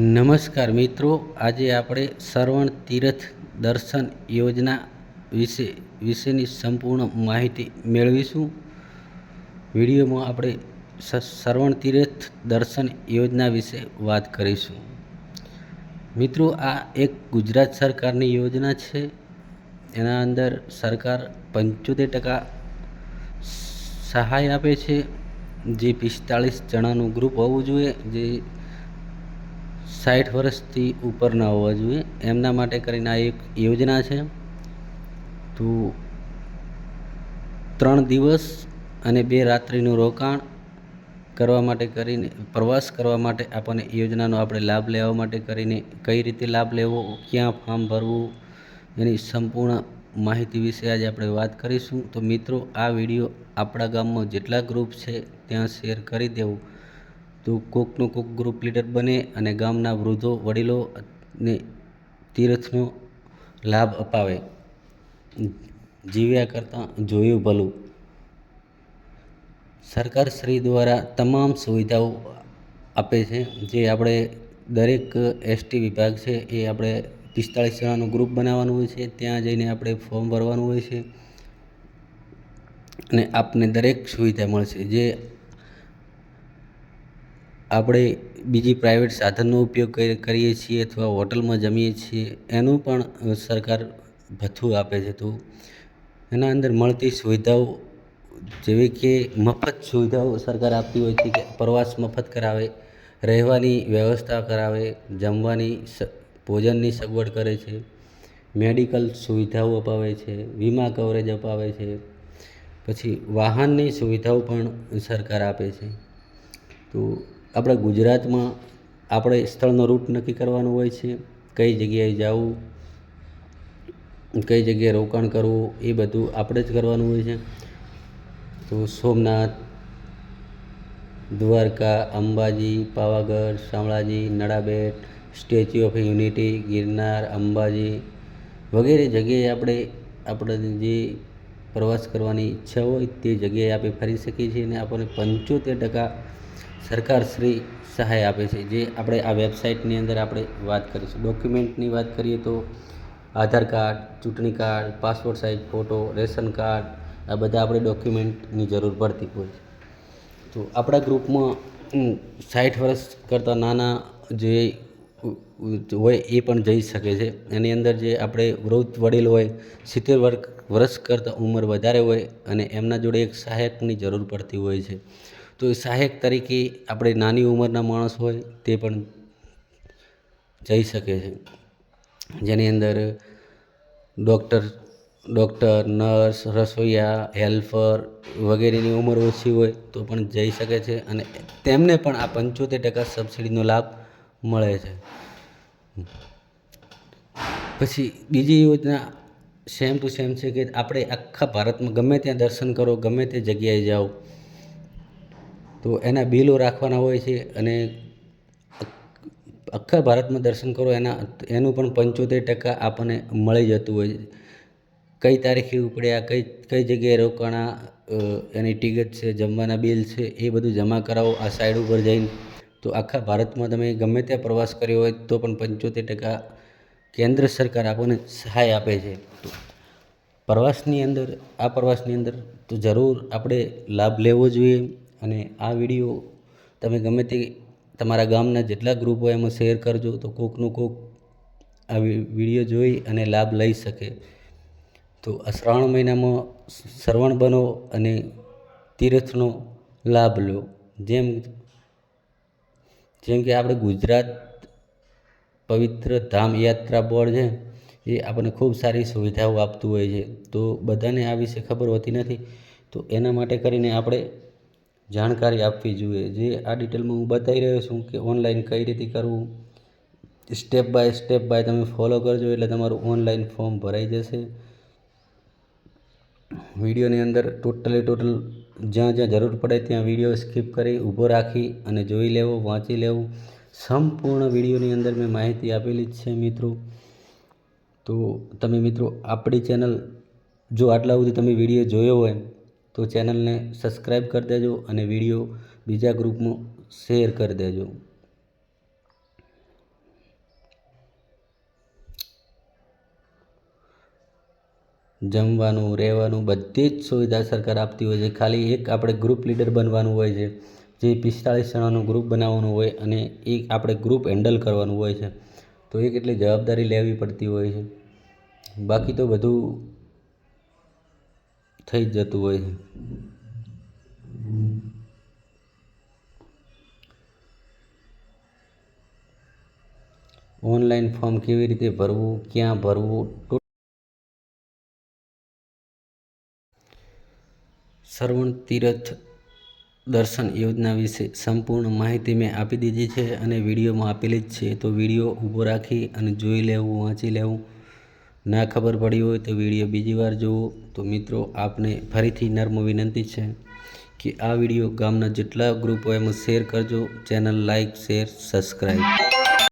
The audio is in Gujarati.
નમસ્કાર મિત્રો, આજે આપણે શ્રવણ તીર્થ દર્શન યોજના વિશે, વિશેની સંપૂર્ણ માહિતી મેળવીશું. વિડીયોમાં આપણે શ્રવણ તીર્થ દર્શન યોજના વિશે વાત કરીશું. મિત્રો, આ એક ગુજરાત સરકારની યોજના છે. એના અંદર સરકાર પંચોતેર ટકા સહાય આપે છે. જે પિસ્તાળીસ જણાનું ગ્રુપ હોવું જોઈએ, જે સાઠ વર્ષથી ઉપરના હોવા જોઈએ. એમના માટે કરીને આ એક યોજના છે. તો ત્રણ દિવસ અને બે રાત્રિનું રોકાણ કરવા માટે કરીને, પ્રવાસ કરવા માટે આપણને યોજનાનો આપણે લાભ લેવા માટે કરીને કઈ રીતે લાભ લેવો, ક્યાં ફોર્મ ભરવું, એની સંપૂર્ણ માહિતી વિશે આજે આપણે વાત કરીશું. તો મિત્રો, આ વીડિયો આપણા ગામમાં જેટલા ગ્રુપ છે, ત્યાં શેર કરી દેવું. તો કોકનું કોક ગ્રુપ લીડર બને અને ગામના વૃદ્ધો, વડીલો ને તીર્થનો લાભ અપાવે. જીવ્યા કરતાં જોયું ભલું. સરકાર શ્રી દ્વારા તમામ સુવિધાઓ આપે છે. જે આપણે દરેક એસટી વિભાગ છે એ આપણે પિસ્તાળીસ જણાનું ગ્રુપ બનાવવાનું હોય છે. ત્યાં જઈને આપણે ફોર્મ ભરવાનું હોય છે. અને આપને દરેક સુવિધા મળશે. જે આપણે બીજી પ્રાઇવેટ સાધનનો ઉપયોગ કરી- કરીએ છીએ અથવા હોટલમાં જમીએ છીએ, એનું પણ સરકાર ભથ્થું આપે છે તો. એના અંદર મળતી સુવિધાઓ જેવી કે મફત સુવિધાઓ સરકાર આપતી હોય છે કે પ્રવાસ મફત કરાવે, રહેવાની વ્યવસ્થા કરાવે, જમવાની ભોજનની સગવડ કરે છે, મેડિકલ સુવિધાઓ અપાવે છે, વીમા કવરેજ અપાવે છે, પછી વાહનની સુવિધાઓ પણ સરકાર આપે છે. તો આપણા ગુજરાતમાં આપણે સ્થળનો રૂટ નક્કી કરવાનો હોય છે, કઈ જગ્યાએ જવું, કઈ જગ્યાએ રોકાણ કરવું, એ બધું આપણે જ કરવાનું હોય છે. તો Somnath, Dwarka, Ambaji, Pavagadh, Shamlaji, Nadabet, Statue of Unity, Girnar, Ambaji વગેરે જગ્યાએ આપણે આપણે જે પ્રવાસ કરવાની ઈચ્છા હોય તે જગ્યાએ આપણે ફરી શકીએ છીએ અને આપણને પંચોતેર ટકા સરકારશ્રી સહાય આપે છે. જે આપણે આ વેબસાઇટની અંદર આપણે વાત કરીશું. ડોક્યુમેન્ટની વાત કરીએ તો આધાર કાર્ડ, ચૂંટણી card passport size photo, ration card, આ બધા આપણે ડોક્યુમેન્ટની જરૂર પડતી હોય છે. તો આપણા ગ્રુપમાં સાઠ વર્ષ કરતાં નાના જે હોય એ પણ જઈ શકે છે. એની અંદર જે આપણે વૃદ્ધ વડીલ હોય, સિત્તેર વર્ગ, વર્ષ કરતાં ઉંમર વધારે હોય અને એમના જોડે એક સહાયકની જરૂર પડતી હોય છે. તો એ સહાયક તરીકે આપણે નાની ઉંમરના માણસ હોય તે પણ જઈ શકે છે. જેની અંદર ડૉક્ટર ડૉક્ટર, નર્સ, રસોઈયા, હેલ્પર વગેરેની ઉંમર ઓછી હોય તો પણ જઈ શકે છે અને તેમને પણ આ પંચોતેર ટકા સબસિડીનો લાભ મળે છે. પછી બીજી યોજના સેમ ટુ સેમ છે કે આપણે આખા ભારતમાં ગમે ત્યાં દર્શન કરો, ગમે તે જગ્યાએ જાઓ તો એના બિલો રાખવાના હોય છે અને આખા ભારતમાં દર્શન કરો, એના એનું પણ પંચોતેર ટકા આપણને મળી જતું હોય કઈ તારીખે ઉપડ્યા, કઈ કઈ જગ્યાએ રોકાણા એની ટિકિટ છે, જમવાના બિલ છે, એ બધું જમા કરાવો આ સાઈડ ઉપર જઈને. તો આખા ભારતમાં તમે ગમે ત્યાં પ્રવાસ કર્યો હોય તો પણ પંચોતેર ટકા કેન્દ્ર સરકાર આપણને સહાય આપે છે. પ્રવાસની અંદર, આ પ્રવાસની અંદર તો જરૂર આપણે લાભ લેવો જોઈએ. અને આ વીડિયો તમે ગમે તે તમારા ગામના જેટલા ગ્રુપ હોય એમાં શેર કરજો તો કોકનું કોક આ વીડિયો જોઈ અને લાભ લઈ શકે. તો આ શ્રાવણ મહિનામાં શ્રવણ બનો અને તીર્થનો લાભ લો. જેમ જેમ કે આપણે ગુજરાત પવિત્ર ધામ યાત્રા બોર્ડ છે, એ આપણને ખૂબ સારી સુવિધાઓ આપતું હોય છે. તો બધાને આ વિશે ખબર હોતી નથી. તો એના માટે કરીને આપણે જાણકારી આપવી જોઈએ. જે આ ડિટેલમાં હું બતાવી રહ્યો છું કે ઓનલાઈન કઈ રીતે કરવું સ્ટેપ બાય સ્ટેપ બાય તમે ફોલો કરજો એટલે તમારું ઓનલાઈન ફોર્મ ભરાઈ જશે. વિડીયોની અંદર ટોટલી ટોટલ જ્યાં જ્યાં જરૂર પડે ત્યાં વીડિયો સ્કીપ કરી ઊભો રાખી અને જોઈ લેવો, વાંચી લેવું. સંપૂર્ણ વિડીયોની અંદર મેં માહિતી આપેલી જ છે મિત્રો. તો તમે મિત્રો આપણી ચેનલ જો આટલા સુધી તમે વીડિયો જોયો હોય તો ચેનલને સબસ્ક્રાઈબ કરી દેજો અને વીડિયો બીજા ગ્રુપમાં શેર કરી દેજો. જમવાનું, રહેવાનું બધી જ સુવિધા સરકાર આપતી હોય છે. ખાલી એક આપણે ગ્રુપ લીડર બનવાનું હોય છે. જે પિસ્તાળીસ જણાનું ગ્રુપ બનાવવાનું હોય અને એ આપણે ગ્રુપ હેન્ડલ કરવાનું હોય છે. તો એ કેટલી જવાબદારી લેવી પડતી હોય છે. બાકી તો બધું થઈ જતું હોય ઓનલાઈન ફોર્મ કેવી રીતે ભરવું, ક્યાં ભરવું? શ્રવણ તીર્થ દર્શન યોજના વિશે સંપૂર્ણ માહિતી મેં આપી દીધી છે અને વિડીયોમાં આપેલી જ છે. તો વીડિયો ઊભો રાખી અને જોઈ લેવું, વાંચી લેવું. ના ખબર પડી હોય તો વીડિયો બીજી વાર જુઓ તો મિત્રો, આપને ફરીથી નર્મ વિનંતી છે કે આ વીડિયો ગામના જેટલા ગ્રુપ એમાં શેર કરજો. Channel like share subscribe